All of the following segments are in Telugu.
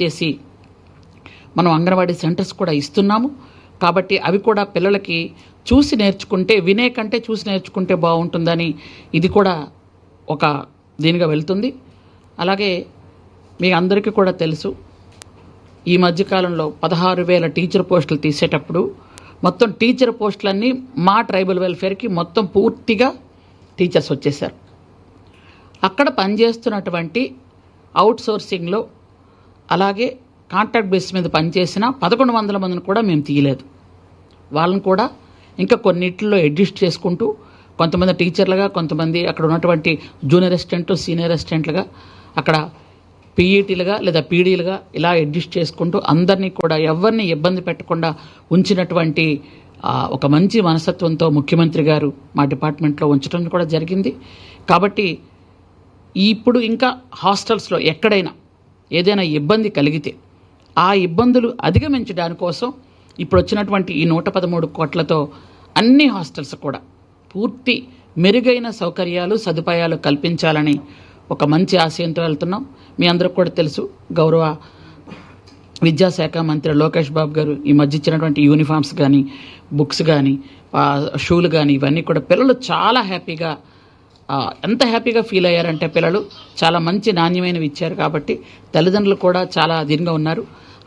చేసి మనం అంగన్వాడీ సెంటర్స్ కూడా ఇస్తున్నాము. కాబట్టి అవి కూడా పిల్లలకి చూసి నేర్చుకుంటే వినే కంటే చూసి నేర్చుకుంటే బాగుంటుందని ఇది కూడా ఒక దీనిగా వెళ్తుంది. అలాగే మీ అందరికీ కూడా తెలుసు ఈ మధ్యకాలంలో పదహారు వేల టీచర్ పోస్టులు తీసేటప్పుడు మొత్తం టీచర్ పోస్టులన్నీ మా ట్రైబల్ వెల్ఫేర్కి మొత్తం పూర్తిగా టీచర్స్ వచ్చేసారు అక్కడ పనిచేస్తున్నటువంటి అవుట్ సోర్సింగ్లో అలాగే కాంట్రాక్ట్ బేస్ మీద పనిచేసిన పదకొండు వందల మందిని కూడా మేము తీయలేదు. వాళ్ళని కూడా ఇంకా కొన్నిటిలో అడ్జస్ట్ చేసుకుంటూ కొంతమంది టీచర్లుగా కొంతమంది అక్కడ ఉన్నటువంటి జూనియర్ అసిస్టెంట్ సీనియర్ అసిస్టెంట్లుగా అక్కడ పీఈటీలుగా లేదా పీడీలుగా ఇలా అడ్జస్ట్ చేసుకుంటూ అందరినీ కూడా ఎవరిని ఇబ్బంది పెట్టకుండా ఉంచినటువంటి ఒక మంచి మనస్తత్వంతో ముఖ్యమంత్రి గారు మా డిపార్ట్మెంట్లో ఉంచడం కూడా జరిగింది. కాబట్టి ఇప్పుడు ఇంకా హాస్టల్స్లో ఎక్కడైనా ఏదైనా ఇబ్బంది కలిగితే ఆ ఇబ్బందులు అధిగమించడాని కోసం ఇప్పుడు వచ్చినటువంటి ఈ నూట పదమూడు కోట్లతో అన్ని హాస్టల్స్ కూడా పూర్తి మెరుగైన సౌకర్యాలు సదుపాయాలు కల్పించాలని ఒక మంచి ఆశయంతో వెళ్తున్నాం. మీ అందరికి కూడా తెలుసు గౌరవ విద్యాశాఖ మంత్రి లోకేష్ బాబు గారు ఈ మధ్య ఇచ్చినటువంటి యూనిఫామ్స్ కానీ బుక్స్ కానీ షూలు కానీ ఇవన్నీ కూడా పిల్లలు చాలా హ్యాపీగా ఎంత హ్యాపీగా ఫీల్ అయ్యారంటే పిల్లలు చాలా మంచి నాణ్యమైనవి ఇచ్చారు కాబట్టి తల్లిదండ్రులు కూడా చాలా దీనిగా ఉన్నారు.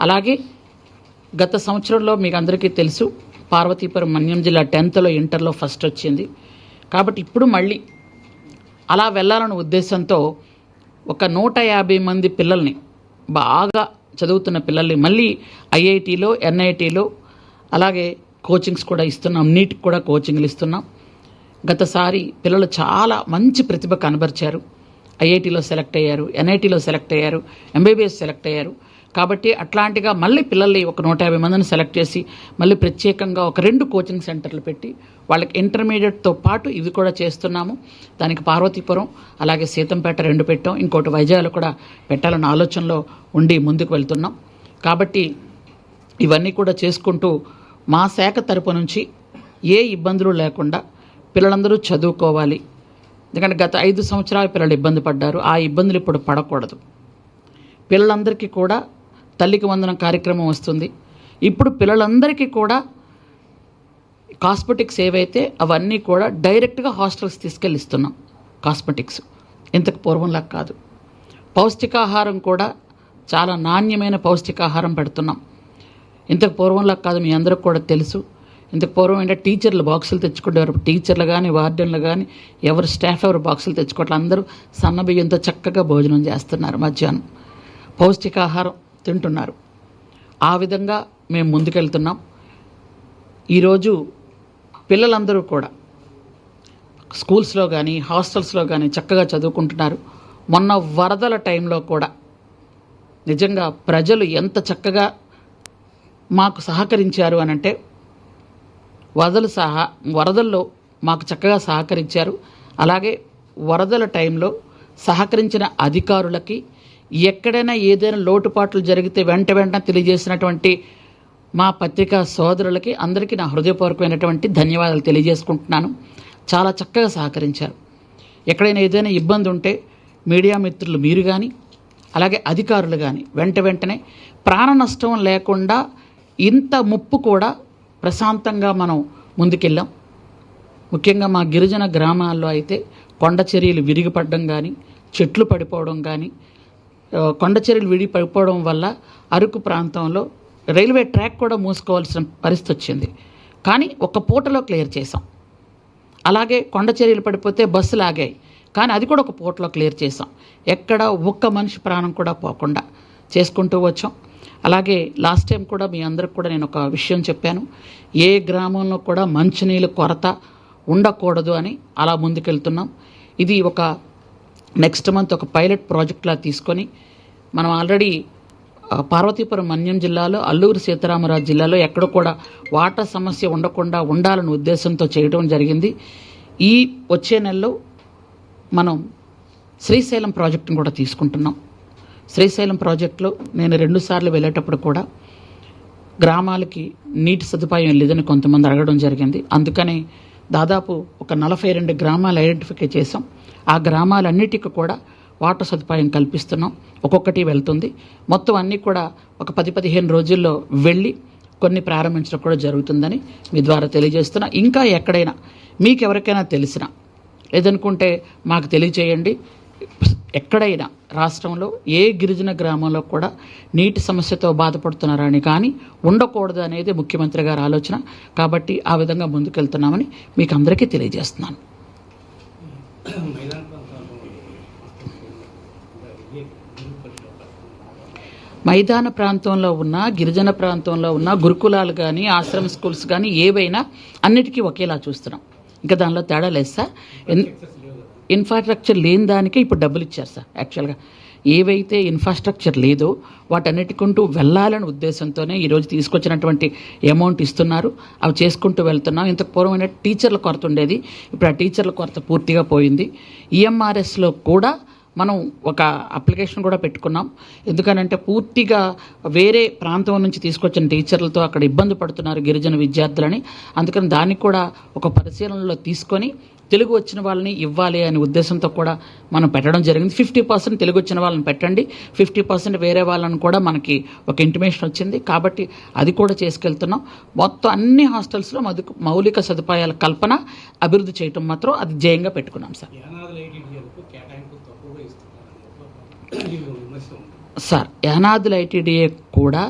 అలాగే గత సంవత్సరంలో మీకు అందరికీ తెలుసు పార్వతీపురం మన్యం జిల్లా టెన్త్లో ఇంటర్లో ఫస్ట్ వచ్చింది. కాబట్టి ఇప్పుడు మళ్ళీ అలా వెళ్ళాలన్న ఉద్దేశంతో ఒక నూట యాభై మంది పిల్లల్ని బాగా చదువుతున్న పిల్లల్ని మళ్ళీ ఐఐటిలో ఎన్ఐటీలో అలాగే కోచింగ్స్ కూడా ఇస్తున్నాం నీట్కి కూడా కోచింగ్లు ఇస్తున్నాం. గతసారి పిల్లలు చాలా మంచి ప్రతిభ కనబరిచారు. ఐఐటిలో సెలెక్ట్ అయ్యారు ఎన్ఐటిలో సెలెక్ట్ అయ్యారు ఎంబీబీఎస్ సెలెక్ట్ అయ్యారు. కాబట్టి అట్లాంటిగా మళ్ళీ పిల్లల్ని ఒక నూట యాభై మందిని సెలెక్ట్ చేసి మళ్ళీ ప్రత్యేకంగా ఒక రెండు కోచింగ్ సెంటర్లు పెట్టి వాళ్ళకి ఇంటర్మీడియట్తో పాటు ఇవి కూడా చేస్తున్నాము. దానికి పార్వతీపురం అలాగే సీతంపేట రెండు పెట్టాం. ఇంకోటి వైజాగ్లో కూడా పెట్టాలన్న ఆలోచనలో ఉండి ముందుకు వెళ్తున్నాం. కాబట్టి ఇవన్నీ కూడా చేసుకుంటూ మా శాఖ తరపు నుంచి ఏ ఇబ్బందులు లేకుండా పిల్లలందరూ చదువుకోవాలి. ఎందుకంటే గత ఐదు సంవత్సరాలు పిల్లలు ఇబ్బంది పడ్డారు. ఆ ఇబ్బందులు ఇప్పుడు పడకూడదు. పిల్లలందరికీ కూడా తల్లికి వందనం కార్యక్రమం వస్తుంది. ఇప్పుడు పిల్లలందరికీ కూడా కాస్మెటిక్స్ ఏవైతే అవన్నీ కూడా డైరెక్ట్గా హాస్టల్స్ తీసుకెళ్ళి ఇస్తున్నాం కాస్మెటిక్స్. ఇంతకు పూర్వంలా కాదు. పౌష్టికాహారం కూడా చాలా నాణ్యమైన పౌష్టికాహారం పెడుతున్నాం. ఇంతకు పూర్వంలా కాదు మీ అందరికి కూడా తెలుసు. ఇంత పూర్వం ఏంటంటే టీచర్లు బాక్సులు తెచ్చుకునేవారు టీచర్లు కానీ వార్డెన్లు కానీ ఎవరు స్టాఫ్ ఎవరు బాక్సులు తెచ్చుకోవట్లే. అందరూ సన్న బియ్యంతో చక్కగా భోజనం చేస్తున్నారు మధ్యాహ్నం. పౌష్టికాహారం తింటున్నారు. ఆ విధంగా మేము ముందుకెళ్తున్నాం. ఈరోజు పిల్లలందరూ కూడా స్కూల్స్లో కానీ హాస్టల్స్లో కానీ చక్కగా చదువుకుంటున్నారు. మొన్న వరదల టైంలో కూడా నిజంగా ప్రజలు ఎంత చక్కగా మాకు సహకరించారు అని అంటే వరదలు సహా వరదల్లో మాకు చక్కగా సహకరించారు. అలాగే వరదల టైంలో సహకరించిన అధికారులకి ఎక్కడైనా ఏదైనా లోటుపాట్లు జరిగితే వెంట వెంటనే తెలియజేసినటువంటి మా పత్రికా సోదరులకి అందరికీ నా హృదయపూర్వకమైనటువంటి ధన్యవాదాలు తెలియజేసుకుంటున్నాను. చాలా చక్కగా సహకరించారు. ఎక్కడైనా ఏదైనా ఇబ్బంది ఉంటే మీడియా మిత్రులు మీరు కానీ అలాగే అధికారులు కానీ వెంట వెంటనే ప్రాణ నష్టం లేకుండా ఇంత ముప్పు కూడా ప్రశాంతంగా మనం ముందుకెళ్ళాం. ముఖ్యంగా మా గిరిజన గ్రామాల్లో అయితే కొండ చర్యలు విరిగిపడడం కానీ చెట్లు పడిపోవడం కానీ కొండ చర్యలు విడి పడిపోవడం వల్ల అరకు ప్రాంతంలో రైల్వే ట్రాక్ కూడా మూసుకోవాల్సిన పరిస్థితి వచ్చింది. కానీ ఒక పూటలో క్లియర్ చేసాం అలాగే కొండ చర్యలు పడిపోతే బస్సులు ఆగాయి. కానీ అది కూడా ఒక పూటలో క్లియర్ చేసాం ఎక్కడ ఒక్క మనిషి ప్రాణం కూడా పోకుండా చేసుకుంటూ వచ్చాం. అలాగే లాస్ట్ టైం కూడా మీ అందరికి కూడా నేను ఒక విషయం చెప్పాను. ఏ గ్రామంలో కూడా మంచినీళ్ళు కొరత ఉండకూడదు అని అలా ముందుకెళ్తున్నాం. ఇది ఒక నెక్స్ట్ మంత్ ఒక పైలట్ ప్రాజెక్ట్లా తీసుకొని మనం ఆల్రెడీ పార్వతీపురం మన్యం జిల్లాలో అల్లూరు సీతారామరాజు జిల్లాలో ఎక్కడ కూడా వాటర్ సమస్య ఉండకుండా ఉండాలనే ఉద్దేశంతో చేయడం జరిగింది. ఈ వచ్చే నెలలో మనం శ్రీశైలం ప్రాజెక్టును కూడా తీసుకుంటున్నాం. శ్రీశైలం ప్రాజెక్టులో నేను రెండుసార్లు వెళ్ళేటప్పుడు కూడా గ్రామాలకి నీటి సదుపాయం లేదని కొంతమంది అడగడం జరిగింది. అందుకని దాదాపు ఒక నలభై రెండు గ్రామాలు ఐడెంటిఫై చేసాం ఆ గ్రామాలన్నిటికీ కూడా వాటర్ సదుపాయం కల్పిస్తున్నాం. ఒక్కొక్కటి వెళ్తుంది. మొత్తం అన్నీ కూడా ఒక పది పదిహేను రోజుల్లో వెళ్ళి కొన్ని ప్రారంభించడం కూడా జరుగుతుందని మీ ద్వారా తెలియజేస్తున్నా. ఇంకా ఎక్కడైనా మీకు ఎవరికైనా తెలిసిన లేదనుకుంటే మాకు తెలియజేయండి. ఎక్కడైనా రాష్ట్రంలో ఏ గిరిజన గ్రామంలో కూడా నీటి సమస్యతో బాధపడుతున్నారని కానీ ఉండకూడదు అనేది ముఖ్యమంత్రి గారి ఆలోచన. కాబట్టి ఆ విధంగా ముందుకెళ్తున్నామని మీకు అందరికీ తెలియజేస్తున్నాను. మైదాన ప్రాంతంలో ఉన్న గిరిజన ప్రాంతంలో ఉన్న గురుకులాలు కానీ ఆశ్రమ స్కూల్స్ కానీ ఏవైనా అన్నిటికీ ఒకేలా చూస్తున్నాం. ఇంకా దానిలో తేడా లేదు సార్. ఇన్ఫ్రాస్ట్రక్చర్ లేని దానికే ఇప్పుడు డబ్బులు ఇచ్చారు సార్ యాక్చువల్గా ఏవైతే ఇన్ఫ్రాస్ట్రక్చర్ లేదో వాటన్నిటికుంటూ వెళ్ళాలనే ఉద్దేశంతోనే ఈరోజు తీసుకొచ్చినటువంటి అమౌంట్ ఇస్తున్నారు. అవి చేసుకుంటూ వెళ్తున్నాం. ఇంతకు పూర్వమైన టీచర్ల కొరత ఉండేది. ఇప్పుడు ఆ టీచర్ల కొరత పూర్తిగా పోయింది. ఈఎంఆర్ఎస్లో కూడా మనం ఒక అప్లికేషన్ కూడా పెట్టుకున్నాం. ఎందుకనంటే పూర్తిగా వేరే ప్రాంతం నుంచి తీసుకొచ్చిన టీచర్లతో అక్కడ ఇబ్బంది పడుతున్నారు గిరిజన విద్యార్థులని. అందుకని దాన్ని కూడా ఒక పరిశీలనలో తీసుకొని తెలుగు వచ్చిన వాళ్ళని ఇవ్వాలి అనే ఉద్దేశంతో కూడా మనం పెట్టడం జరిగింది. ఫిఫ్టీ పర్సెంట్ తెలుగు వచ్చిన వాళ్ళని పెట్టండి. ఫిఫ్టీ పర్సెంట్ వేరే వాళ్ళని కూడా మనకి ఒక ఇంటిమేషన్ వచ్చింది. కాబట్టి అది కూడా చేసుకెళ్తున్నాం. మొత్తం అన్ని హాస్టల్స్లో మధు మౌలిక సదుపాయాల కల్పన అభివృద్ధి చేయటం మాత్రం అది జయంగా పెట్టుకున్నాం సార్. సార్ యానాదుల ఐటీడీఏ కూడా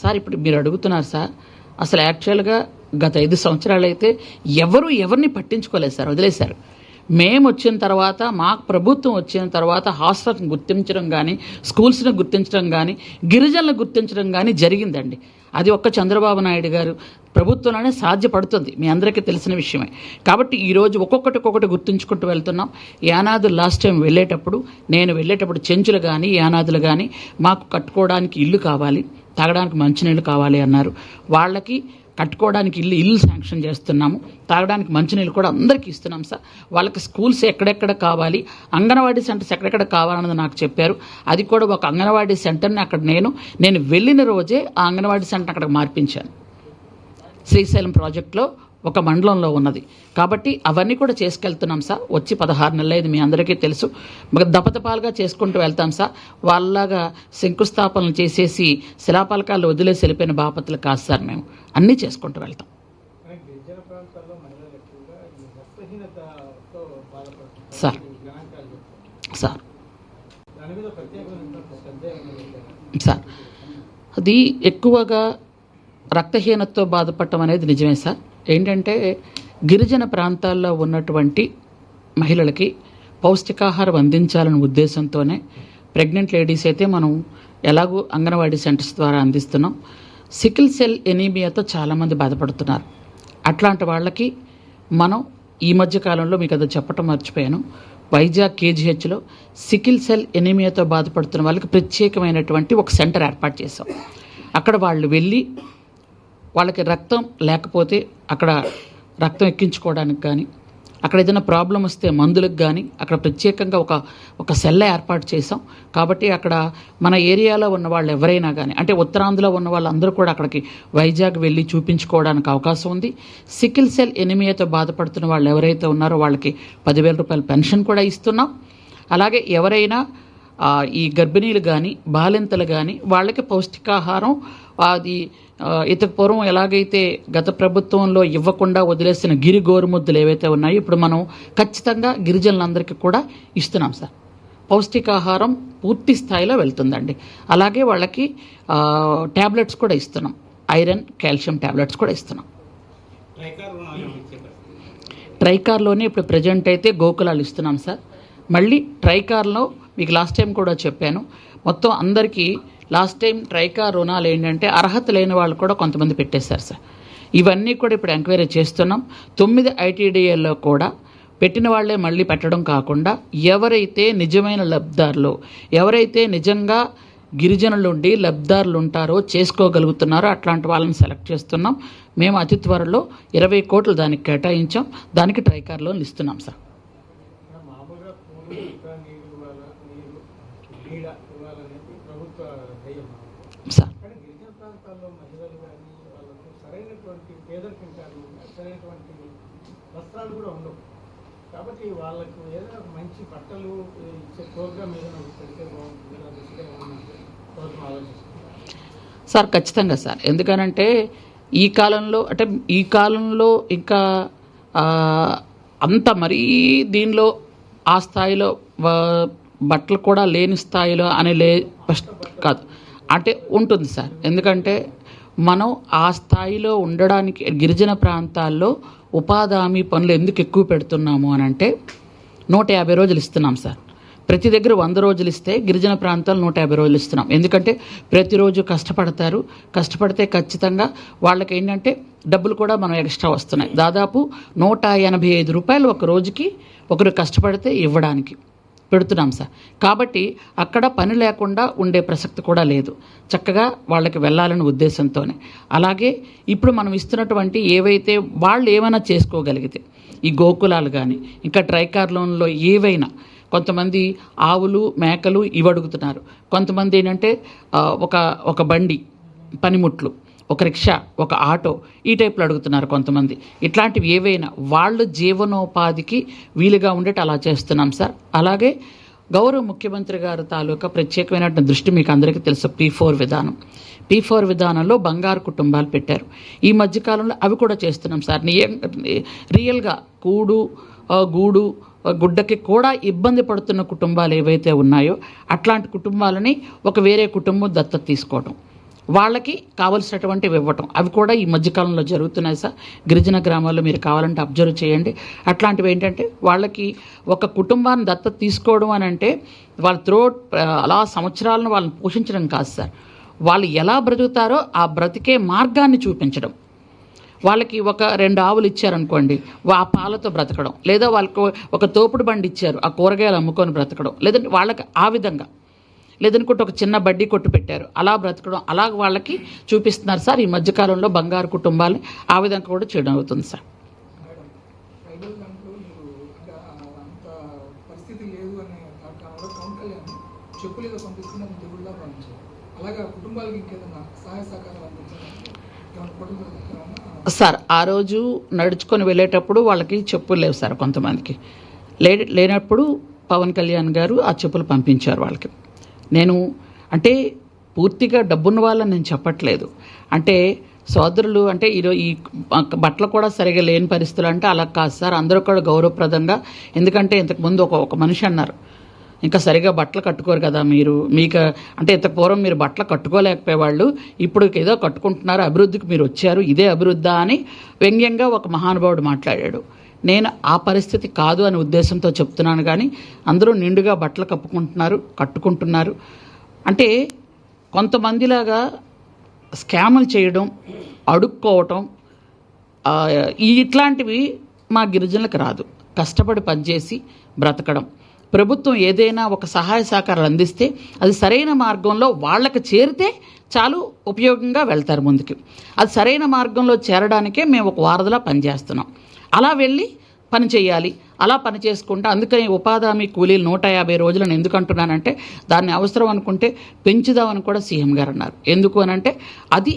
సార్ ఇప్పుడు మీరు అడుగుతున్నారు సార్ అసలు యాక్చువల్గా గత ఐదు సంవత్సరాలు అయితే ఎవరు ఎవరిని పట్టించుకోలేదు సార్ వదిలేశారు. మేము వచ్చిన తర్వాత మా ప్రభుత్వం వచ్చిన తర్వాత హాస్టల్ని గుర్తించడం కానీ స్కూల్స్ని గుర్తించడం కానీ గిరిజనులు గుర్తించడం కానీ జరిగిందండి. అది ఒక్క చంద్రబాబు నాయుడు గారు ప్రభుత్వంలోనే సాధ్యపడుతుంది మీ అందరికీ తెలిసిన విషయమే. కాబట్టి ఈరోజు ఒక్కొక్కటి ఒక్కొక్కటి గుర్తుంచుకుంటూ వెళ్తున్నాం. యానాదులు లాస్ట్ టైం వెళ్ళేటప్పుడు నేను వెళ్ళేటప్పుడు చెంచులు కానీ యానాదులు కానీ మాకు కట్టుకోవడానికి ఇల్లు కావాలి తాగడానికి మంచినీళ్ళు కావాలి అన్నారు. వాళ్ళకి కట్టుకోవడానికి ఇల్లు ఇల్లు శాంక్షన్ చేస్తున్నాము. తాగడానికి మంచినీళ్ళు కూడా అందరికీ ఇస్తున్నాం సార్. వాళ్ళకి స్కూల్స్ ఎక్కడెక్కడ కావాలి అంగన్వాడీ సెంటర్స్ ఎక్కడెక్కడ కావాలన్నది నాకు చెప్పారు. అది కూడా ఒక అంగన్వాడీ సెంటర్ని అక్కడ నేను నేను వెళ్ళిన రోజే ఆ అంగన్వాడీ సెంటర్ అక్కడ మార్పించాను. శ్రీశైలం ప్రాజెక్టులో ఒక మండలంలో ఉన్నది. కాబట్టి అవన్నీ కూడా చేసుకెళ్తున్నాం సార్. వచ్చి పదహారు నెలలైంది మీ అందరికీ తెలుసు. దపదపాలుగా చేసుకుంటూ వెళ్తాం సార్. వాళ్ళలాగా శంకుస్థాపనలు చేసేసి శిలాపలకాలు వదిలేసి వెళ్ళిపోయిన బాపతులు కాదు సార్ మేము. అన్నీ చేసుకుంటూ వెళ్తాం. సార్. సార్. సార్. అది ఎక్కువగా రక్తహీనతతో బాధపడటం అనేది నిజమే సార్. ఏంటంటే గిరిజన ప్రాంతాల్లో ఉన్నటువంటి మహిళలకి పౌష్టికాహారం అందించాలనే ఉద్దేశంతోనే ప్రెగ్నెంట్ లేడీస్ అయితే మనం ఎలాగూ అంగన్వాడీ సెంటర్స్ ద్వారా అందిస్తున్నాం. సికిల్ సెల్ ఎనీమియాతో చాలామంది బాధపడుతున్నారు. అట్లాంటి వాళ్ళకి మనం ఈ మధ్య కాలంలో మీకు అది చెప్పటం మర్చిపోయాను. వైజాగ్ కేజీహెచ్లో సికిల్ సెల్ ఎనీమియాతో బాధపడుతున్న వాళ్ళకి ప్రత్యేకమైనటువంటి ఒక సెంటర్ ఏర్పాటు చేసాం అక్కడ వాళ్ళు వెళ్ళి వాళ్ళకి రక్తం లేకపోతే అక్కడ రక్తం ఎక్కించుకోవడానికి కానీ అక్కడ ఏదైనా ప్రాబ్లం వస్తే మందులకు కానీ అక్కడ ప్రత్యేకంగా ఒక ఒక సెల్ ఏర్పాటు చేసాం కాబట్టి అక్కడ మన ఏరియాలో ఉన్న వాళ్ళు ఎవరైనా కానీ అంటే ఉత్తరాంధ్రలో ఉన్న వాళ్ళందరూ కూడా అక్కడికి వైజాగ్ వెళ్ళి చూపించుకోవడానికి అవకాశం ఉంది. సికిల్ సెల్ ఎనిమియాతో బాధపడుతున్న వాళ్ళు ఎవరైతే ఉన్నారో వాళ్ళకి పదివేల రూపాయల పెన్షన్ కూడా ఇస్తున్నాం. అలాగే ఎవరైనా ఈ గర్భిణీలు కానీ బాలింతలు కానీ వాళ్ళకి పౌష్టికాహారం అది ఇతకు పూర్వం ఎలాగైతే గత ప్రభుత్వంలో ఇవ్వకుండా వదిలేసిన గిరి గోరుముద్దులు ఏవైతే ఉన్నాయో ఇప్పుడు మనం ఖచ్చితంగా గిరిజనులందరికీ కూడా ఇస్తున్నాం సార్. పౌష్టికాహారం పూర్తి స్థాయిలో వెళ్తుందండి. అలాగే వాళ్ళకి ట్యాబ్లెట్స్ కూడా ఇస్తున్నాం. ఐరన్ కాల్షియం ట్యాబ్లెట్స్ కూడా ఇస్తున్నాం. ట్రైకార్లోనే ఇప్పుడు ప్రజెంట్ అయితే గోకులాలు ఇస్తున్నాం సార్. మళ్ళీ ట్రైకార్లో మీకు లాస్ట్ టైం కూడా చెప్పాను మొత్తం అందరికీ లాస్ట్ టైం ట్రైకా రుణాలు ఏంటంటే అర్హత లేని వాళ్ళు కూడా కొంతమంది పెట్టేశారు సార్. ఇవన్నీ కూడా ఇప్పుడు ఎంక్వైరీ చేస్తున్నాం. తొమ్మిది ఐటీడీఏల్లో కూడా పెట్టిన వాళ్ళే మళ్ళీ పెట్టడం కాకుండా ఎవరైతే నిజమైన లబ్ధారులు ఎవరైతే నిజంగా గిరిజనులు ఉండి లబ్ధారులు ఉంటారో చేసుకోగలుగుతున్నారో అట్లాంటి వాళ్ళని సెలెక్ట్ చేస్తున్నాం. మేము అతి త్వరలో ఇరవై కోట్లు దానికి కేటాయించాం. దానికి ట్రైకార్ లోన్లు ఇస్తున్నాం సార్ మామూలుగా పూలు ఇంకా నీరు ఇవ్వాల నీరు నీడ ఇవ్వాలనేది ప్రభుత్వ ధ్యేయం సార్ కానీ గిరిజన ప్రాంతాల్లో మహిళలు కానీ వాళ్ళకు సరైనటువంటి పేదరికం కానీ సరైనటువంటి వస్త్రాలు కూడా ఉండవు. కాబట్టి వాళ్ళకు ఏదైనా ఒక మంచి బట్టలు ఇచ్చే ప్రోగ్రామ్ ఏదైనా ఒకటి పెడితే బాగుంటుంది. ఆ దిశగా ఏమన్నా ప్రభుత్వం ఆలోచిస్తుంది? సార్ ఖచ్చితంగా సార్. ఎందుకనంటే ఈ కాలంలో అంటే ఈ కాలంలో ఇంకా అంత మరీ దీనిలో ఆ స్థాయిలో బట్టలు కూడా లేని స్థాయిలో అని లే కాదు. అంటే ఉంటుంది సార్. ఎందుకంటే మనం ఆ స్థాయిలో ఉండడానికి గిరిజన ప్రాంతాల్లో ఉపాధి హామీ పనులు ఎందుకు ఎక్కువ పెడుతున్నాము అని అంటే నూట యాభై రోజులు ఇస్తున్నాం సార్. ప్రతి దగ్గర వంద రోజులు ఇస్తే గిరిజన ప్రాంతాలు నూట యాభై రోజులు ఇస్తున్నాం. ఎందుకంటే ప్రతిరోజు కష్టపడతారు. కష్టపడితే ఖచ్చితంగా వాళ్ళకి ఏంటంటే డబ్బులు కూడా మనం ఎక్స్ట్రా వస్తున్నాయి. దాదాపు నూట ఎనభై ఐదు రూపాయలు ఒక రోజుకి ఒకరు కష్టపడితే ఇవ్వడానికి. పెడుతున్నాం సార్. కాబట్టి అక్కడ పని లేకుండా ఉండే ప్రసక్తి కూడా లేదు. చక్కగా వాళ్ళకి వెళ్ళాలనే ఉద్దేశంతోనే. అలాగే ఇప్పుడు మనం ఇస్తున్నటువంటి ఏవైతే వాళ్ళు ఏమైనా చేసుకోగలిగితే ఈ గోకులాలు కానీ ఇంకా ట్రైకార్ లోన్లో ఏవైనా కొంతమంది ఆవులు మేకలు ఇవి అడుగుతున్నారు. కొంతమంది ఏంటంటే ఒక ఒక బండి పనిముట్లు. ఒక రిక్షా ఒక ఆటో ఈ టైప్లో అడుగుతున్నారు కొంతమంది. ఇట్లాంటివి ఏవైనా వాళ్ళు జీవనోపాధికి వీలుగా ఉండేటి అలా చేస్తున్నాం సార్. అలాగే గౌరవ ముఖ్యమంత్రి గారు తాలూకా ప్రత్యేకమైన దృష్టి మీకు అందరికీ తెలుసు పీ ఫోర్ విధానం. పీ ఫోర్ విధానంలో బంగారు కుటుంబాలు పెట్టారు. ఈ మధ్యకాలంలో అవి కూడా చేస్తున్నాం సార్. రియల్గా కూడు గూడు గుడ్డకి కూడా ఇబ్బంది పడుతున్న కుటుంబాలు ఏవైతే ఉన్నాయో అట్లాంటి కుటుంబాలని ఒక వేరే కుటుంబం దత్తత తీసుకోవడం వాళ్ళకి కావలసినటువంటివి ఇవ్వటం అవి కూడా ఈ మధ్యకాలంలో జరుగుతున్నాయి సార్. గిరిజన గ్రామాల్లో మీరు కావాలంటే అబ్జర్వ్ చేయండి. అట్లాంటివి ఏంటంటే వాళ్ళకి ఒక కుటుంబాన్ని దత్తత తీసుకోవడం అని అంటే వాళ్ళ త్రోట్ అలా సంవత్సరాలను వాళ్ళని పోషించడం కాదు సార్. వాళ్ళు ఎలా బ్రతుకుతారో ఆ బ్రతికే మార్గాన్ని చూపించడం. వాళ్ళకి ఒక రెండు ఆవులు ఇచ్చారనుకోండి వా- ఆ పాలతో బ్రతకడం. లేదా వాళ్ళకు ఒక తోపుడు బండి ఇచ్చారు ఆ కూరగాయలు అమ్ముకొని బ్రతకడం. లేదంటే వాళ్ళకి ఆ విధంగా. లేదనుకుంటే ఒక చిన్న బడ్డీ కొట్టు పెట్టారు. అలా బ్రతకడం అలా వాళ్ళకి చూపిస్తున్నారు సార్. ఈ మధ్యకాలంలో బంగారు కుటుంబాలు ఆ విధంగా కూడా చేయడం అవుతుంది సార్. సార్ ఆ రోజు నడుచుకొని వెళ్ళేటప్పుడు వాళ్ళకి చెప్పులు లేవు సార్ కొంతమందికి. లే లేనప్పుడు పవన్ కళ్యాణ్ గారు ఆ చెప్పులు పంపించారు వాళ్ళకి. నేను అంటే పూర్తిగా డబ్బున్న వాళ్ళని నేను చెప్పట్లేదు. అంటే సోదరులు అంటే ఈరోజు ఈ బట్టలు కూడా సరిగా లేని పరిస్థితులు అంటే అలా కాదు సార్. అందరూ కూడా గౌరవప్రదంగా ఎందుకంటే ఇంతకుముందు ఒక ఒక మనిషి అన్నారు. ఇంకా సరిగా బట్టలు కట్టుకోరు కదా మీరు. మీకు అంటే ఇంత పూర్వం మీరు బట్టలు కట్టుకోలేకపోయేవాళ్ళు ఇప్పుడు ఏదో కట్టుకుంటున్నారు అభివృద్ధికి మీరు వచ్చారు ఇదే అభివృద్ధి అని వ్యంగ్యంగా ఒక మహానుభావుడు మాట్లాడాడు. నేను ఆ పరిస్థితి కాదు అనే ఉద్దేశంతో చెప్తున్నాను కానీ అందరూ నిండుగా బట్టలు కప్పుకుంటున్నారు కట్టుకుంటున్నారు. అంటే కొంతమందిలాగా స్కాములు చేయడం అడుక్కోవటం ఈ ఇట్లాంటివి మా గిరిజనులకు రాదు. కష్టపడి పనిచేసి బ్రతకడం. ప్రభుత్వం ఏదైనా ఒక సహాయ సహకారాలు అందిస్తే అది సరైన మార్గంలో వాళ్ళకి చేరితే చాలు ఉపయోగంగా వెళ్తారు ముందుకు. అది సరైన మార్గంలో చేరడానికే మేము ఒక వారధిలా పనిచేస్తున్నాం. అలా వెళ్ళి పని చేయాలి. అలా పని చేసుకుంటా అందుకని ఉపాధి హామీ కూలీలు నూట యాభై రోజులను ఎందుకు అంటున్నానంటే దాన్ని అవసరం అనుకుంటే పెంచుదామని కూడా సీఎం గారు అన్నారు. ఎందుకు అనంటే అది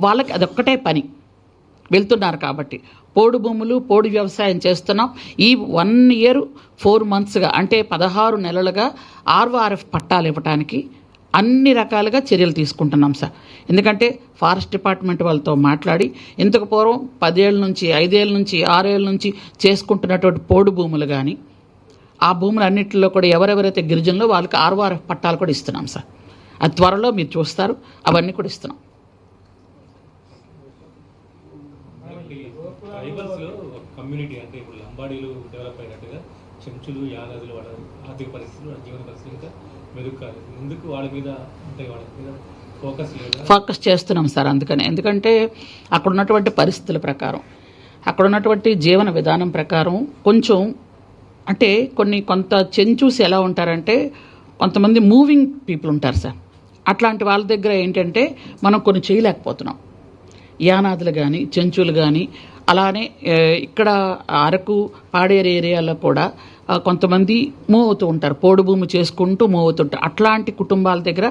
వాళ్ళకి అదొక్కటే పని. వెళ్తున్నారు కాబట్టి. పోడు భూములు పోడు వ్యవసాయం చేస్తున్నాం. ఈ వన్ ఇయర్ ఫోర్ మంత్స్గా అంటే పదహారు నెలలుగా ఆర్ఓఆర్ఎఫ్ పట్టాలు ఇవ్వటానికి అన్ని రకాలుగా చర్యలు తీసుకుంటున్నాం సార్. ఎందుకంటే ఫారెస్ట్ డిపార్ట్మెంట్ వాళ్ళతో మాట్లాడి ఇంతకు పూర్వం పదేళ్ళ నుంచి ఐదేళ్ళ నుంచి ఆరేళ్ళ నుంచి చేసుకుంటున్నటువంటి పోడు భూములు కానీ ఆ భూములు అన్నింటిలో కూడా ఎవరెవరైతే గిరిజనులో వాళ్ళకి ఆర్ఓఆర్ఎఫ్ పట్టాలు కూడా ఇస్తున్నాం సార్. అది త్వరలో మీరు చూస్తారు అవన్నీ కూడా ఇస్తున్నాం. కమ్యూనిటీ అంటే ఇప్పుడు లంబాడీలు డెవలప్ అయినట్టుగా చెంచులు యాదాదులు వాళ్ళ ఆర్థిక పరిస్థితులు జీవన పరిస్థితులు ఇంకా వాళ్ళ మీద అంటే వాళ్ళ మీద ఫోకస్ లేదా? ఫోకస్ చేస్తున్నాం సార్ అందుకని. ఎందుకంటే అక్కడ ఉన్నటువంటి పరిస్థితుల ప్రకారం అక్కడ ఉన్నటువంటి జీవన విధానం ప్రకారం కొంచెం అంటే కొన్ని కొంత చెంచూసి ఎలా ఉంటారంటే కొంతమంది మూవింగ్ పీపుల్ ఉంటారు సార్. అట్లాంటి వాళ్ళ దగ్గర ఏంటంటే మనం కొన్ని చేయలేకపోతున్నాం. యానాదులు కానీ చెంచులు కానీ అలానే ఇక్కడ అరకు పాడేరు ఏరియాలో కూడా కొంతమంది మూవ్ అవుతూ ఉంటారు. పోడు భూమి చేసుకుంటూ మూవ్ అవుతుంటారు అట్లాంటి కుటుంబాల దగ్గర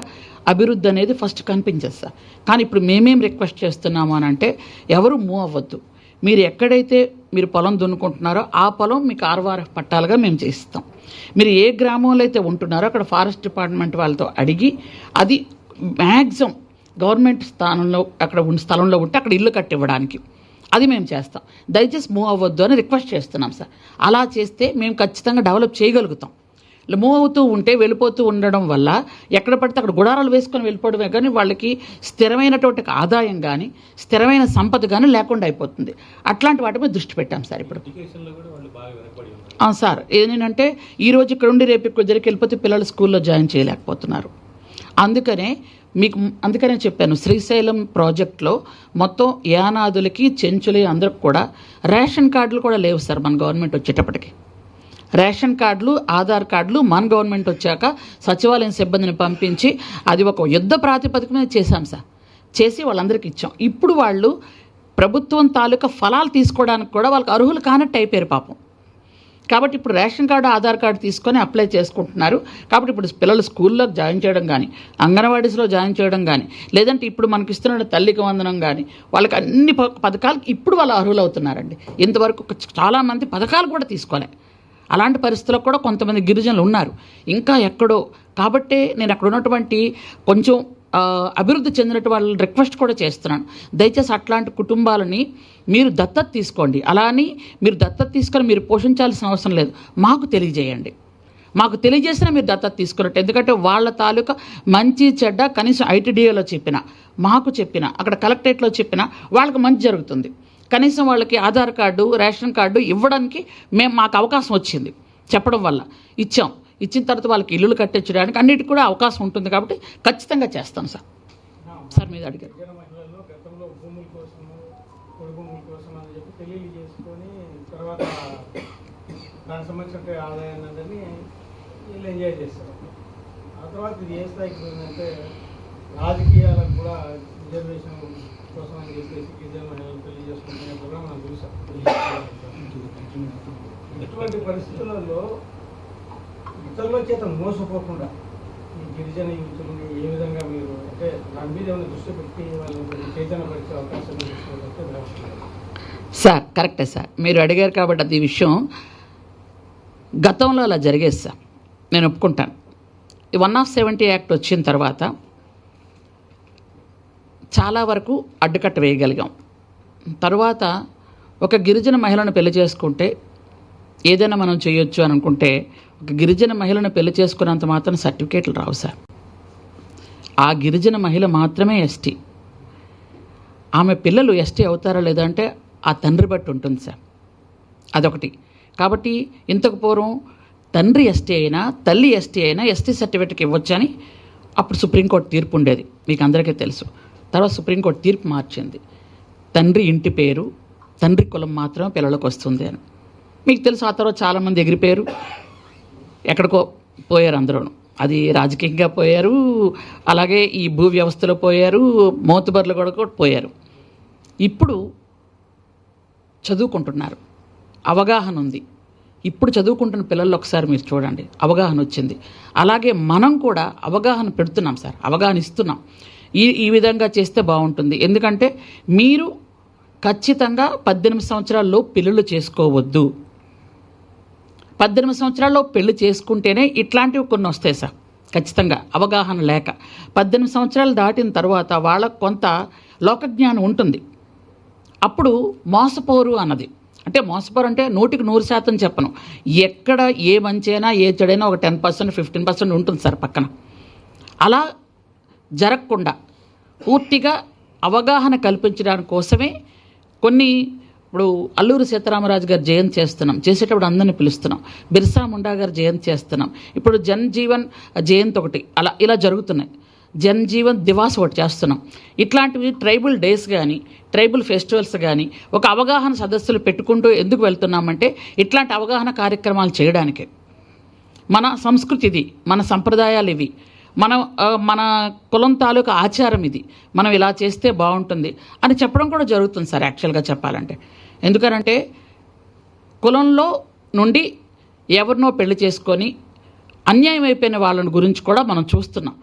అభివృద్ధి అనేది ఫస్ట్ కనిపించదు సార్ కానీ ఇప్పుడు మేమేం రిక్వెస్ట్ చేస్తున్నాము అని అంటే ఎవరు మూవ్ అవ్వద్దు. మీరు ఎక్కడైతే మీరు పొలం దున్నుకుంటున్నారో ఆ పొలం మీకు ఆర్వార్ఎఫ్ పట్టాలుగా మేము చేయిస్తాం మీరు ఏ గ్రామంలో అయితే ఉంటున్నారో అక్కడ ఫారెస్ట్ డిపార్ట్మెంట్ వాళ్ళతో అడిగి అది మ్యాక్సిమం గవర్నమెంట్ స్థానంలో అక్కడ ఉన్న స్థలంలో ఉంటే అక్కడ ఇల్లు కట్టివ్వడానికి. అది మేము చేస్తాం. దయచేసి మూవ్ అవ్వద్దు అని రిక్వెస్ట్ చేస్తున్నాం సార్. అలా చేస్తే మేము ఖచ్చితంగా డెవలప్ చేయగలుగుతాం. ఇలా మూవ్ అవుతూ ఉంటే వెళ్ళిపోతూ ఉండడం వల్ల ఎక్కడ పడితే అక్కడ గుడారాలు వేసుకొని వెళ్ళిపోవడమే కానీ వాళ్ళకి స్థిరమైనటువంటి ఆదాయం కానీ స్థిరమైన సంపద కానీ లేకుండా అయిపోతుంది. అట్లాంటి వాటి మీద దృష్టి పెట్టాం సార్ ఇప్పుడు. సార్ ఏంటంటే ఈ రోజు ఇక్కడ ఉండి రేపు ఇక్కడ దగ్గరికి వెళ్ళిపోతే పిల్లలు స్కూల్లో జాయిన్ చేయలేకపోతున్నారు. అందుకనే మీకు అందుకనే చెప్పాను శ్రీశైలం ప్రాజెక్ట్లో మొత్తం యానాదులకి చెంచులకి అందరికి కూడా రేషన్ కార్డులు కూడా లేవు సార్ మన గవర్నమెంట్ వచ్చేటప్పటికి. రేషన్ కార్డులు ఆధార్ కార్డులు మన గవర్నమెంట్ వచ్చాక సచివాలయం సిబ్బందిని పంపించి అది ఒక యుద్ధ ప్రాతిపదిక మీద చేశాం సార్. చేసి వాళ్ళందరికీ ఇచ్చాం. ఇప్పుడు వాళ్ళు ప్రభుత్వం తాలూకా ఫలాలు తీసుకోవడానికి కూడా వాళ్ళకి అర్హులు కానట్టు అయిపోయారు పాపం. కాబట్టి ఇప్పుడు రేషన్ కార్డు ఆధార్ కార్డు తీసుకొని అప్లై చేసుకుంటున్నారు. కాబట్టి ఇప్పుడు పిల్లలు స్కూల్లో జాయిన్ చేయడం కానీ అంగన్వాడీస్లో జాయిన్ చేయడం కానీ లేదంటే ఇప్పుడు మనకి ఇస్తున్న తల్లికి వందనం కానీ వాళ్ళకి అన్ని ప- పథకాలకి ఇప్పుడు వాళ్ళు అర్హులు అవుతున్నారండి ఇంతవరకు చాలామంది పథకాలు కూడా తీసుకోలే. అలాంటి పరిస్థితుల్లో కూడా కొంతమంది గిరిజనులు ఉన్నారు. ఇంకా ఎక్కడో కాబట్టే నేను అక్కడ ఉన్నటువంటి కొంచెం అభివృద్ధి చెందినట్టు వాళ్ళని రిక్వెస్ట్ కూడా చేస్తున్నాను. దయచేసి అట్లాంటి కుటుంబాలని మీరు దత్తత తీసుకోండి. అలా అని మీరు దత్తత తీసుకొని మీరు పోషించాల్సిన అవసరం లేదు. మాకు తెలియజేయండి. మాకు తెలియజేసినా మీరు దత్తత తీసుకున్నట్టు. ఎందుకంటే వాళ్ళ తాలూకా మంచి చెడ్డ కనీసం ఐటీడీఏలో చెప్పిన మాకు చెప్పిన అక్కడ కలెక్టరేట్లో చెప్పిన వాళ్ళకి మంచి జరుగుతుంది. కనీసం వాళ్ళకి ఆధార్ కార్డు రేషన్ కార్డు ఇవ్వడానికి మేము మాకు అవకాశం వచ్చింది. చెప్పడం వల్ల ఇచ్చాం. ఇచ్చిన తర్వాత వాళ్ళకి ఇల్లులు కట్టించడానికి అన్నిటికీ కూడా అవకాశం ఉంటుంది కాబట్టి ఖచ్చితంగా చేస్తాం సార్. సార్ మీద అడిగారు. గిరిజన మహిళల్లో గతంలో భూముల కోసము పొడి భూముల కోసం అని చెప్పి పెళ్ళిళ్ళు చేసుకొని తర్వాత దానికి సంబంధించిన ఆదాయాన్ని అందరినీ వీళ్ళు ఎంజాయ్ చేస్తారు. ఆ తర్వాత ఇది ఏ స్థాయికి పోయిందంటే రాజకీయాలకు కూడా రిజర్వేషన్ కోసం అని చెప్పేసి గిరిజన మహిళలు పెళ్ళి చేసుకుంటున్న కూడా మనం చూసాం. ఇటువంటి పరిస్థితులలో ఇతరుల చేత మోసపోకుండా ఈ గిరిజన యువతులని ఏ విధంగా మీరు అంటే దాని మీద ఏమైనా దృష్టి పెట్టి వాళ్ళని చైతన్యపరిచే అవకాశం సార్ కరెక్టే సార్. మీరు అడిగారు కాబట్టి అది ఈ విషయం. గతంలో అలా జరిగేది సార్. నేను ఒప్పుకుంటాను. ఈ వన్ ఆఫ్ సెవెంటీ యాక్ట్ వచ్చిన తర్వాత చాలా వరకు అడ్డుకట్ట వేయగలిగాం. తర్వాత ఒక గిరిజన మహిళను పెళ్ళి చేసుకుంటే ఏదైనా మనం చేయొచ్చు అని అనుకుంటే ఒక గిరిజన మహిళను పెళ్ళి చేసుకున్నంత మాత్రం సర్టిఫికేట్లు రావు సార్. ఆ గిరిజన మహిళ మాత్రమే ఎస్టీ ఆమె పిల్లలు ఎస్టీ అవుతారా లేదా అంటే ఆ తండ్రి బట్టి ఉంటుంది సార్. అదొకటి. కాబట్టి ఇంతకు పూర్వం తండ్రి ఎస్టీ అయినా తల్లి ఎస్టీ అయినా ఎస్టీ సర్టిఫికేట్కి ఇవ్వచ్చని అప్పుడు సుప్రీంకోర్టు తీర్పు ఉండేది. మీకు అందరికీ తెలుసు. తర్వాత సుప్రీంకోర్టు తీర్పు మార్చింది. తండ్రి ఇంటి పేరు తండ్రి కులం మాత్రమే పిల్లలకు వస్తుంది అని. మీకు తెలుసు ఆ తర్వాత చాలామంది ఎగిరిపోయారు. ఎక్కడికో పోయారు అందరూ అది రాజకీయంగా పోయారు అలాగే ఈ భూ వ్యవస్థలో పోయారు మోతుబర్లు కూడా కూడా పోయారు. ఇప్పుడు చదువుకుంటున్నారు. అవగాహన ఉంది. ఇప్పుడు చదువుకుంటున్న పిల్లలు ఒకసారి మీరు చూడండి. అవగాహన వచ్చింది. అలాగే మనం కూడా అవగాహన పెడుతున్నాం సార్. అవగాహన ఇస్తున్నాం. ఈ ఈ విధంగా చేస్తే బాగుంటుంది. ఎందుకంటే మీరు ఖచ్చితంగా పద్దెనిమిది సంవత్సరాల్లో పిల్లలు చేసుకోవద్దు. పద్దెనిమిది సంవత్సరాల్లో పెళ్ళి చేసుకుంటేనే ఇట్లాంటివి కొన్ని వస్తాయి సార్. ఖచ్చితంగా అవగాహన లేక. పద్దెనిమిది సంవత్సరాలు దాటిన తర్వాత వాళ్ళకు కొంత లోకజ్ఞానం ఉంటుంది. అప్పుడు మోసపోరు అన్నది. అంటే మోసపోరు అంటే నూటికి నూరు శాతం చెప్పను. ఎక్కడ ఏ మంచైనా ఏ చెడైనా ఒక టెన్ పర్సెంట్ ఫిఫ్టీన్ పర్సెంట్ ఉంటుంది సార్ పక్కన. అలా జరగకుండా పూర్తిగా అవగాహన కల్పించడానికి కోసమే కొన్ని ఇప్పుడు అల్లూరి సీతారామరాజు గారు జయంతి చేస్తున్నాం. చేసేటప్పుడు అందరిని పిలుస్తున్నాం. బిర్సా ముండా గారు జయంతి చేస్తున్నాం. ఇప్పుడు జన్ జీవన్ జయంతి ఒకటి. అలా ఇలా జరుగుతున్నాయి. జన్ జీవన్ దివాస్ ఒకటి చేస్తున్నాం. ఇట్లాంటివి ట్రైబల్ డేస్ కానీ ట్రైబల్ ఫెస్టివల్స్ కానీ ఒక అవగాహన సదస్సులు పెట్టుకుంటూ ఎందుకు వెళ్తున్నామంటే ఇట్లాంటి అవగాహన కార్యక్రమాలు చేయడానికే. మన సంస్కృతి ఇది మన సంప్రదాయాలు ఇవి. మన మన కులం తాలూకా ఆచారం ఇది. మనం ఇలా చేస్తే బాగుంటుంది అని చెప్పడం కూడా జరుగుతుంది సార్ యాక్చువల్గా చెప్పాలంటే. ఎందుకనంటే కులంలో నుండి ఎవరినో పెళ్ళి చేసుకొని అన్యాయం అయిపోయిన వాళ్ళని గురించి కూడా మనం చూస్తున్నాం.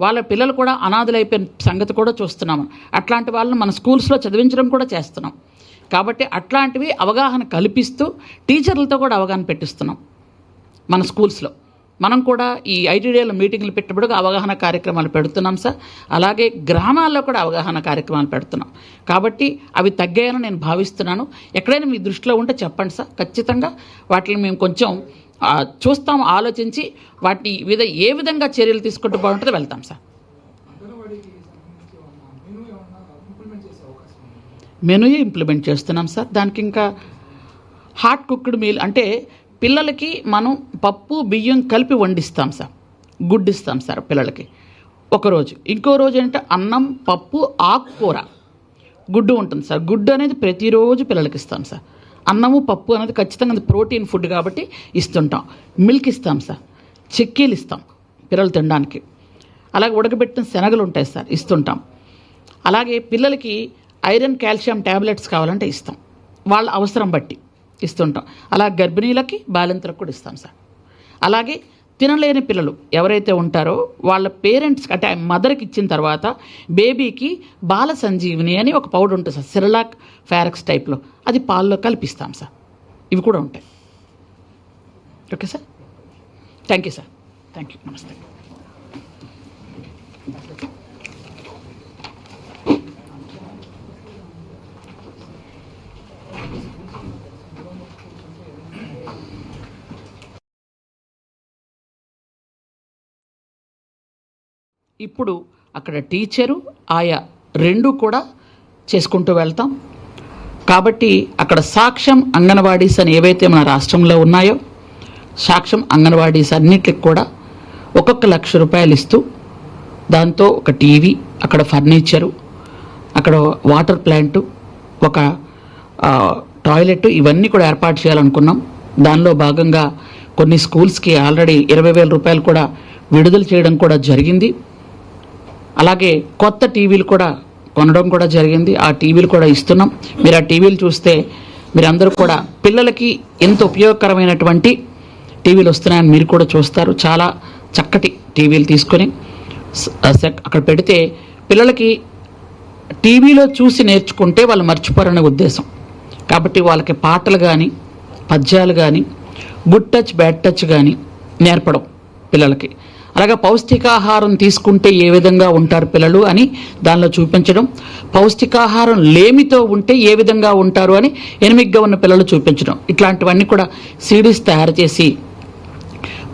వాళ్ళ పిల్లలు కూడా అనాథలైపోయిన సంగతి కూడా చూస్తున్నాము అట్లాంటి వాళ్ళని మన స్కూల్స్లో చదివించడం కూడా చేస్తున్నాం. కాబట్టి అట్లాంటివి అవగాహన కల్పిస్తూ టీచర్లతో కూడా అవగాహన పెట్టిస్తున్నాం మన స్కూల్స్లో. మనం కూడా ఈ ఐటీడీఏలో మీటింగ్లు పెట్టినప్పుడు అవగాహన కార్యక్రమాలు పెడుతున్నాం సార్. అలాగే గ్రామాల్లో కూడా అవగాహన కార్యక్రమాలు పెడుతున్నాం. కాబట్టి అవి తగ్గాయని నేను భావిస్తున్నాను. ఎక్కడైనా మీ దృష్టిలో ఉంటే చెప్పండి సార్. ఖచ్చితంగా వాటిని మేము కొంచెం చూస్తాం ఆలోచించి వాటి విధ ఏ విధంగా చర్యలు తీసుకుంటూ బాగుంటుందో వెళ్తాం సార్. మెనూ మెనూయే ఇంప్లిమెంట్ చేస్తున్నాం సార్. దానికి ఇంకా హాట్ కుక్డ్ మీల్ అంటే పిల్లలకి మనం పప్పు బియ్యం కలిపి వండిస్తాం సార్. గుడ్డు ఇస్తాం సార్ పిల్లలకి. ఒకరోజు. ఇంకో రోజు ఏంటంటే అన్నం పప్పు ఆకుకూర. గుడ్డు ఉంటుంది సార్. గుడ్డు అనేది ప్రతిరోజు పిల్లలకి ఇస్తాం సార్. అన్నము పప్పు అనేది ఖచ్చితంగా అది ప్రోటీన్ ఫుడ్ కాబట్టి ఇస్తుంటాం. మిల్క్ ఇస్తాం సార్. చెక్కీలు ఇస్తాం పిల్లలు తినడానికి. అలాగే ఉడకబెట్టిన శనగలు ఉంటాయి సార్. ఇస్తుంటాం. అలాగే పిల్లలకి ఐరన్ కాల్షియం ట్యాబ్లెట్స్ కావాలంటే ఇస్తాం. వాళ్ళ అవసరం బట్టి. ఇస్తుంటాం. అలా గర్భిణీలకి బాలింతలకు కూడా ఇస్తాం సార్. అలాగే తినలేని పిల్లలు ఎవరైతే ఉంటారో వాళ్ళ పేరెంట్స్కి అంటే మదర్కి ఇచ్చిన తర్వాత బేబీకి బాల సంజీవిని అని ఒక పౌడర్ ఉంటుంది సార్ సిరలాక్ ఫారెక్స్ టైప్లో. అది పాల్లో కల్పిస్తాం సార్. ఇవి కూడా ఉంటాయి. Okay sir? Thank you sir. Thank you నమస్తే. ఇప్పుడు అక్కడ టీచరు ఆయా రెండు కూడా చేసుకుంటూ వెళ్తాం. కాబట్టి అక్కడ సాక్ష్యం అంగన్వాడీస్ అని ఏవైతే మన రాష్ట్రంలో ఉన్నాయో సాక్ష్యం అంగన్వాడీస్ అన్నిటికి కూడా ఒక్కొక్క లక్ష రూపాయలు ఇస్తూ దాంతో ఒక టీవీ అక్కడ ఫర్నిచరు అక్కడ వాటర్ ప్లాంటు ఒక టాయిలెట్ ఇవన్నీ కూడా ఏర్పాటు చేయాలనుకున్నాం. దానిలో భాగంగా కొన్ని స్కూల్స్కి ఆల్రెడీ ఇరవై వేల రూపాయలు కూడా విడుదల చేయడం కూడా జరిగింది. అలాగే కొత్త టీవీలు కూడా కొనడం కూడా జరిగింది. ఆ టీవీలు కూడా ఇస్తున్నాం. మీరు ఆ టీవీలు చూస్తే మీరందరూ కూడా పిల్లలకి ఎంత ఉపయోగకరమైనటువంటి టీవీలు వస్తున్నాయని మీరు కూడా చూస్తారు. చాలా చక్కటి టీవీలు తీసుకొని అక్కడ పెడితే పిల్లలకి టీవీలో చూసి నేర్చుకుంటే వాళ్ళు మర్చిపోరనే ఉద్దేశం. కాబట్టి వాళ్ళకి పాటలు కానీ పద్యాలు కానీ గుడ్ టచ్ బ్యాడ్ టచ్ కానీ నేర్పడం పిల్లలకి. అలాగే పౌష్టికాహారం తీసుకుంటే ఏ విధంగా ఉంటారు పిల్లలు అని దానిలో చూపించడం. పౌష్టికాహారం లేమితో ఉంటే ఏ విధంగా ఉంటారు అని ఎనిమిగ్గా ఉన్న పిల్లలు చూపించడం. ఇట్లాంటివన్నీ కూడా సీడీస్ తయారు చేసి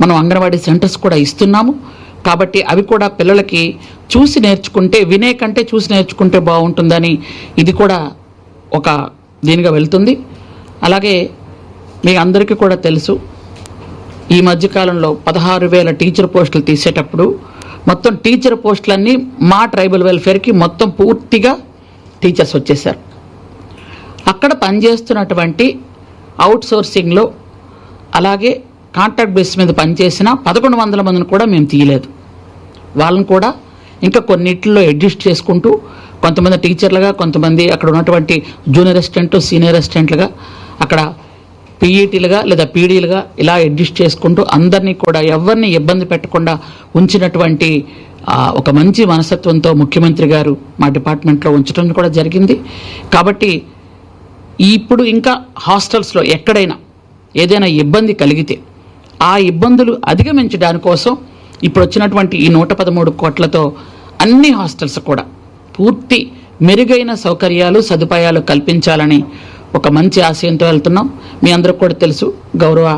మనం అంగన్వాడీ సెంటర్స్ కూడా ఇస్తున్నాము. కాబట్టి అవి కూడా పిల్లలకి చూసి నేర్చుకుంటే వినే కంటే చూసి నేర్చుకుంటే బాగుంటుందని ఇది కూడా ఒక దీనిగా వెళ్తుంది. అలాగే మీ అందరికీ కూడా తెలుసు. ఈ మధ్యకాలంలో పదహారు వేల టీచర్ పోస్టులు తీసేటప్పుడు మొత్తం టీచర్ పోస్టులన్నీ మా ట్రైబల్ వెల్ఫేర్కి మొత్తం పూర్తిగా టీచర్స్ వచ్చేసారు అక్కడ పనిచేస్తున్నటువంటి అవుట్ సోర్సింగ్లో అలాగే కాంట్రాక్ట్ బేస్ మీద పనిచేసిన పదకొండు వందల మందిని కూడా మేము తీయలేదు. వాళ్ళని కూడా ఇంకా కొన్నిట్లో అడ్జస్ట్ చేసుకుంటూ కొంతమంది టీచర్లుగా కొంతమంది అక్కడ ఉన్నటువంటి జూనియర్ అసిస్టెంట్ సీనియర్ అసిస్టెంట్లుగా అక్కడ పీఈటీలుగా లేదా పీడీలుగా ఇలా అడ్జస్ట్ చేసుకుంటూ అందరినీ కూడా ఎవరిని ఇబ్బంది పెట్టకుండా ఉంచినటువంటి ఒక మంచి మనస్తత్వంతో ముఖ్యమంత్రి గారు మా డిపార్ట్మెంట్లో ఉంచడం కూడా జరిగింది. కాబట్టి ఇప్పుడు ఇంకా హాస్టల్స్లో ఎక్కడైనా ఏదైనా ఇబ్బంది కలిగితే ఆ ఇబ్బందులు అధిగమించడానికోసం ఇప్పుడు వచ్చినటువంటి ఈ నూట పదమూడు కోట్లతో అన్ని హాస్టల్స్ కూడా పూర్తి మెరుగైన సౌకర్యాలు సదుపాయాలు కల్పించాలని ఒక మంచి ఆశయంతో వెళ్తున్నాం. మీ అందరికి కూడా తెలుసు గౌరవ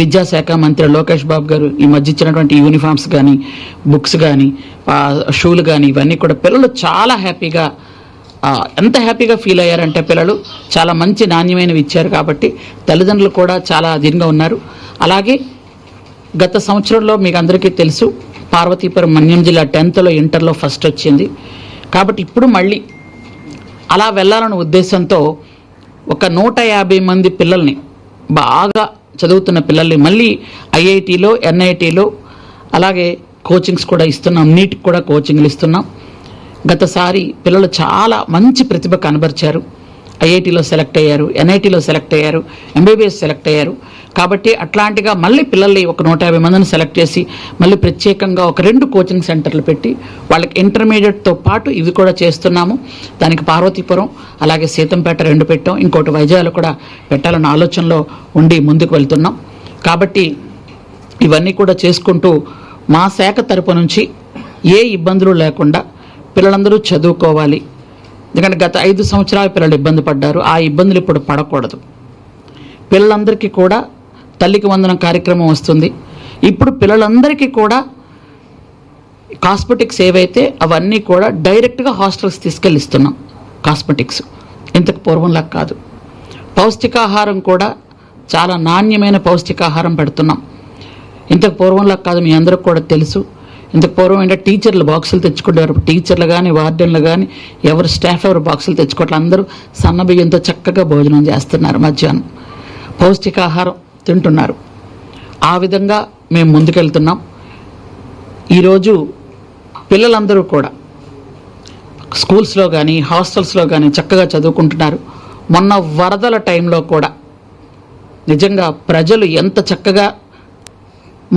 విద్యాశాఖ మంత్రి లోకేష్ బాబు గారు ఈ మధ్య ఇచ్చినటువంటి యూనిఫామ్స్ కానీ బుక్స్ కానీ షూలు కానీ ఇవన్నీ కూడా పిల్లలు చాలా హ్యాపీగా ఎంత హ్యాపీగా ఫీల్ అయ్యారంటే పిల్లలు చాలా మంచి నాణ్యమైనవి ఇచ్చారు కాబట్టి తల్లిదండ్రులు కూడా చాలా దీనిగా ఉన్నారు. అలాగే గత సంవత్సరంలో మీకు అందరికీ తెలుసు పార్వతీపురం మన్యం జిల్లా టెన్త్లో ఇంటర్లో ఫస్ట్ వచ్చింది. కాబట్టి ఇప్పుడు మళ్ళీ అలా వెళ్ళాలన్న ఉద్దేశంతో ఒక నూట యాభై మంది పిల్లల్ని బాగా చదువుతున్న పిల్లల్ని మళ్ళీ ఐఐటిలో ఎన్ఐటిలో అలాగే కోచింగ్స్ కూడా ఇస్తున్నాం నీట్కి కూడా కోచింగ్లు ఇస్తున్నాం. గతసారి పిల్లలు చాలా మంచి ప్రతిభ కనబరిచారు. ఐఐటిలో సెలెక్ట్ అయ్యారు ఎన్ఐటిలో సెలెక్ట్ అయ్యారు ఎంబీబీఎస్ సెలెక్ట్ అయ్యారు. కాబట్టి అట్లాంటిగా మళ్ళీ పిల్లల్ని ఒక నూట యాభై మందిని సెలెక్ట్ చేసి మళ్ళీ ప్రత్యేకంగా ఒక రెండు కోచింగ్ సెంటర్లు పెట్టి వాళ్ళకి ఇంటర్మీడియట్తో పాటు ఇవి కూడా చేస్తున్నాము. దానికి పార్వతీపురం అలాగే సీతంపేట రెండు పెట్టాం. ఇంకోటి వైజాగ్లో కూడా పెట్టాలన్న ఆలోచనలో ఉండి ముందుకు వెళ్తున్నాం. కాబట్టి ఇవన్నీ కూడా చేసుకుంటూ మా శాఖ తరపు నుంచి ఏ ఇబ్బందులు లేకుండా పిల్లలందరూ చదువుకోవాలి. ఎందుకంటే గత ఐదు సంవత్సరాలు పిల్లలు ఇబ్బంది పడ్డారు. ఆ ఇబ్బందులు ఇప్పుడు పడకూడదు. పిల్లలందరికీ కూడా తల్లికి వందనం కార్యక్రమం వస్తుంది. ఇప్పుడు పిల్లలందరికీ కూడా కాస్మెటిక్స్ ఏవైతే అవన్నీ కూడా డైరెక్ట్గా హాస్టల్స్ తీసుకెళ్ళిస్తున్నాం కాస్మెటిక్స్. ఇంతకు పూర్వంలా కాదు. పౌష్టికాహారం కూడా చాలా నాణ్యమైన పౌష్టికాహారం పెడుతున్నాం. ఇంతకు పూర్వంలా కాదు మీ అందరికి కూడా తెలుసు. ఇంతకు పూర్వం ఏంటంటే టీచర్లు బాక్సులు తెచ్చుకుంటారు టీచర్లు కానీ వార్డెన్లు కానీ ఎవరు స్టాఫ్ ఎవరు బాక్సులు తెచ్చుకోవట్లే. అందరూ సన్న బియ్యంతో చక్కగా భోజనం చేస్తున్నారు మధ్యాహ్నం. పౌష్టికాహారం తింటున్నారు. ఆ విధంగా మేము ముందుకెళ్తున్నాం. ఈరోజు పిల్లలందరూ కూడా స్కూల్స్లో కానీ హాస్టల్స్లో కానీ చక్కగా చదువుకుంటున్నారు. మొన్న వరదల టైంలో కూడా నిజంగా ప్రజలు ఎంత చక్కగా